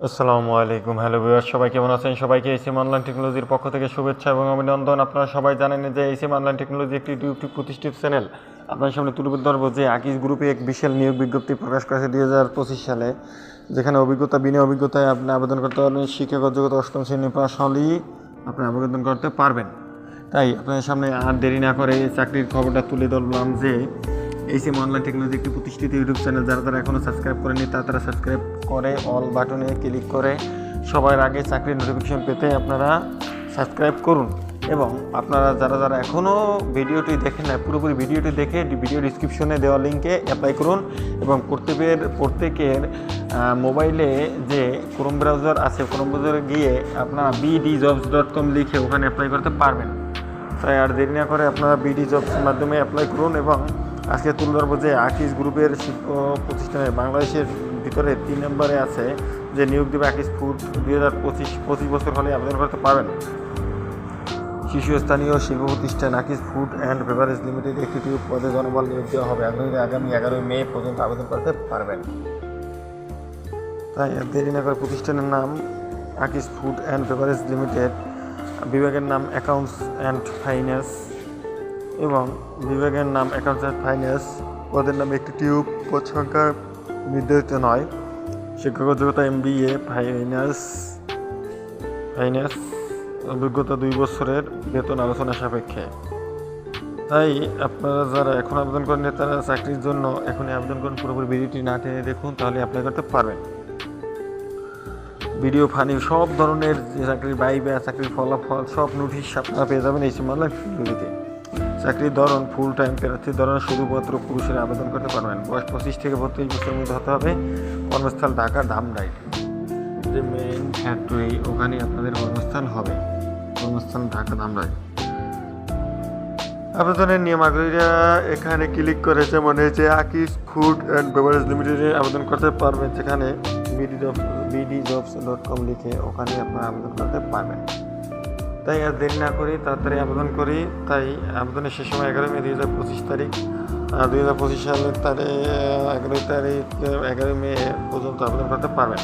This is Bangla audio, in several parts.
আসসালামু আলাইকুম। হ্যালো ভিউয়ার সবাই কেমন আছেন? সবাইকে এসিম অনলাইন টেকনোলজির পক্ষ থেকে শুভেচ্ছা এবং অভিনন্দন। আপনারা সবাই জানেন যে এসিম অনলাইন টেকনোলজি একটি ইউটিউব প্রতিষ্ঠিত চ্যানেল আপনার সামনে তুলে ধরবো যে আকিস গ্রুপে এক বিশাল নিয়োগ বিজ্ঞপ্তি প্রকাশ করেছে দুই হাজার পঁচিশ সালে, যেখানে অভিজ্ঞতা বিনা অভিজ্ঞতায় আপনি আবেদন করতে পারবেন। শিক্ষাগত যোগ্যতা অষ্টম শ্রেণি পাশ হলেই আপনি আবেদন করতে পারবেন। তাই আপনাদের সামনে আর দেরি না করে চাকরির খবরটা তুলে ধরলাম যে এইসিএম অনলাইন টেকনোলজি একটি প্রতিষ্ঠিত ইউটিউব চ্যানেল, যারা তারা এখনও সাবস্ক্রাইব করেনি তারা তারা সাবস্ক্রাইব করে, অল বাটনে ক্লিক করে সবার আগে চাকরির নোটিফিকেশন পেতে আপনারা সাবস্ক্রাইব করুন। এবং আপনারা যারা যারা এখনও ভিডিওটি দেখেন না পুরোপুরি ভিডিওটি দেখে ভিডিও ডিসক্রিপশনে দেওয়া লিঙ্কে অ্যাপ্লাই করুন এবং প্রত্যেকের প্রত্যেকের মোবাইলে যে ক্রোম ব্রাউজার আছে ক্রোম ব্রাউজারে গিয়ে আপনারা বিডি জবস ডট কম লিখে ওখানে অ্যাপ্লাই করতে পারবেন। তাই আর দেরি না করে আপনারা বিডি জবসের মাধ্যমে অ্যাপ্লাই করুন এবং আজকে তুলে ধরবো যে আকিস গ্রুপের শিল্প প্রতিষ্ঠানে বাংলাদেশের ভিতরে তিন নম্বরে আছে যে নিয়োগ দেবে আকিস ফুড দুই হাজার পঁচিশ পঁচিশ বছর হলে আবেদন করতে পারবেন। শীর্ষস্থানীয় শিল্প প্রতিষ্ঠান আকিস ফুড অ্যান্ড বেভারেজ লিমিটেড একটি পদে জনবল নিয়োগ দেওয়া হবে। আগামী আগামী এগারোই মে পর্যন্ত আবেদন করতে পারবেন। তাই দেরি না করে প্রতিষ্ঠানের নাম আকিস ফুড অ্যান্ড বেভারেজ লিমিটেড। বিভাগের নাম অ্যাকাউন্টস অ্যান্ড ফাইন্যান্স। এবং বিভাগের নাম অ্যাকাউন্টস ফাইন্যান্স। পদের নামে একটি টিউব। পদ সংখ্যা নির্ধারিত নয়। শিক্ষাগত যোগ্যতা M B A finance. Finance অভিজ্ঞতা দুই বছরের বেতন আলোচনা সাপেক্ষে। তাই আপনারা যারা এখন আবেদন করেন তারা চাকরির জন্য এখনই আবেদন করুন। পুরোপুরি ভিডিওটি না টেনে দেখুন, তাহলে অ্যাপ্লাই করতে পারবেন। ভিডিও ফানি, সব ধরনের চাকরির বাইবে চাকরির ফলাফল, সব নোটিশ আপনারা পেয়ে যাবেন এই সিমালার ভিডিওতে চাকরির ধরন ফুল টাইম প্রার্থীর ধরন শুধুমাত্র পুরুষের আবেদন করতে পারবেন। বয়স পঁচিশ থেকে বত্রিশ বছরের মধ্যে হতে হবে। কর্মস্থল ঢাকা ধামরাই যে মেইন ফ্যাক্টরি ওখানে আপনাদের কর্মস্থান হবে। কর্মস্থান ঢাকা ধামরাই আবেদনের নিয়মাবলীরা এখানে ক্লিক করেছে, মনে হয়েছে আকিস ফুড অ্যান্ড বেভারেজ লিমিটেডে আবেদন করতে পারবেন। যেখানে BD job BD jobs dot com লিখে ওখানে আপনারা আবেদন করতে পারবেন। তাই আর দেরি না করি, তাড়াতাড়ি আবেদন করি। তাই আবেদনের শেষ সময় এগারোই মে দুই হাজার পঁচিশ তারিখ। আর দুই হাজার পঁচিশ সালের তারিখ, এগারোই তারিখ, এগারোই মে পর্যন্ত আবেদন করতে পারবেন।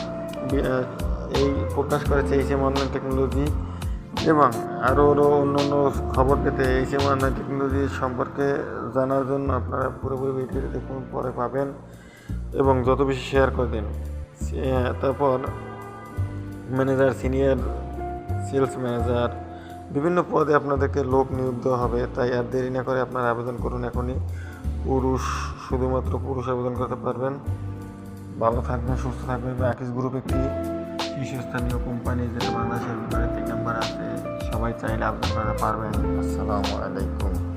এই প্রকাশ করেছে এইচএম অনলাইন টেকনোলজি এবং আরও আরও অন্য অন্য খবর পেতে এইচএম অনলাইন টেকনোলজি সম্পর্কে জানার জন্য আপনারা পুরোপুরি ভিডিওটি দেখুন, পরে পাবেন এবং যত বেশি শেয়ার করে দিন। তারপর ম্যানেজার সিনিয়র সেলস ম্যানেজার বিভিন্ন পদে আপনাদেরকে লোক নিয়োগ দেওয়া হবে, তাই আর দেরি না করে আপনারা আবেদন করুন এখনই। পুরুষ শুধুমাত্র পুরুষ আবেদন করতে পারবেন। ভালো থাকবেন, সুস্থ থাকবেন। আকিস গ্রুপ একটি শীর্ষস্থানীয় কোম্পানি যেটা বাংলাদেশের ভিতরে তিন নাম্বার আছে, সবাই চাইলে আবেদন করতে পারবেন। আসসালামু আলাইকুম।